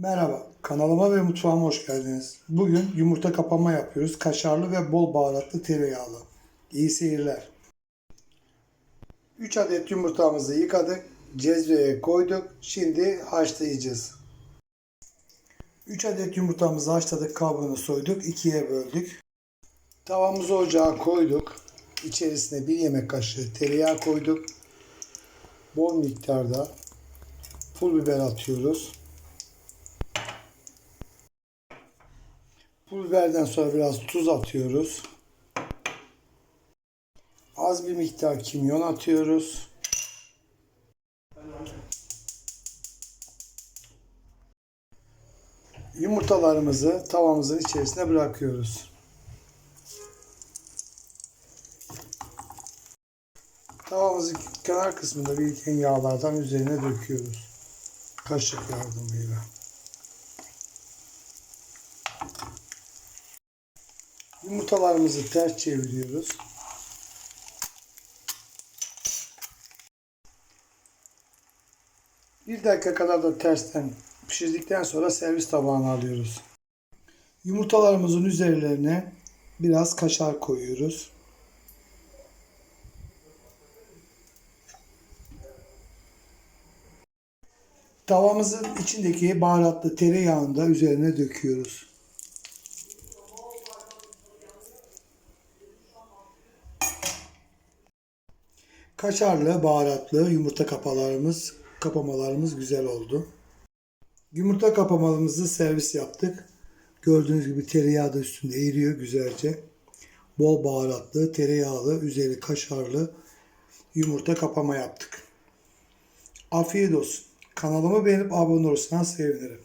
Merhaba, kanalıma ve mutfağıma hoş geldiniz. Bugün yumurta kapama yapıyoruz. Kaşarlı ve bol baharatlı tereyağlı. İyi seyirler. 3 adet yumurtamızı yıkadık. Cezveye koyduk. Şimdi haşlayacağız. 3 adet yumurtamızı haşladık. Kabuğunu soyduk. ikiye böldük. Tavamızı ocağa koyduk. İçerisine bir yemek kaşığı tereyağı koyduk. Bol miktarda pul biber atıyoruz. Pul biberden sonra biraz tuz atıyoruz. Az bir miktar kimyon atıyoruz. Yumurtalarımızı tavamızın içerisine bırakıyoruz. Tavamızın kenar kısmında biriken yağlardan üzerine döküyoruz. Kaşık yardımıyla. Yumurtalarımızı ters çeviriyoruz. Bir dakika kadar da tersten pişirdikten sonra servis tabağına alıyoruz. Yumurtalarımızın üzerlerine biraz kaşar koyuyoruz. Tavamızın içindeki baharatlı tereyağını da üzerine döküyoruz. Kaşarlı, baharatlı yumurta kapalarımız, kapamalarımız güzel oldu. Yumurta kapamalarımızı servis yaptık. Gördüğünüz gibi tereyağı da üstünde eriyor güzelce. Bol baharatlı, tereyağlı, üzeri kaşarlı yumurta kapama yaptık. Afiyet olsun. Kanalımı beğenip abone olursanız sevinirim.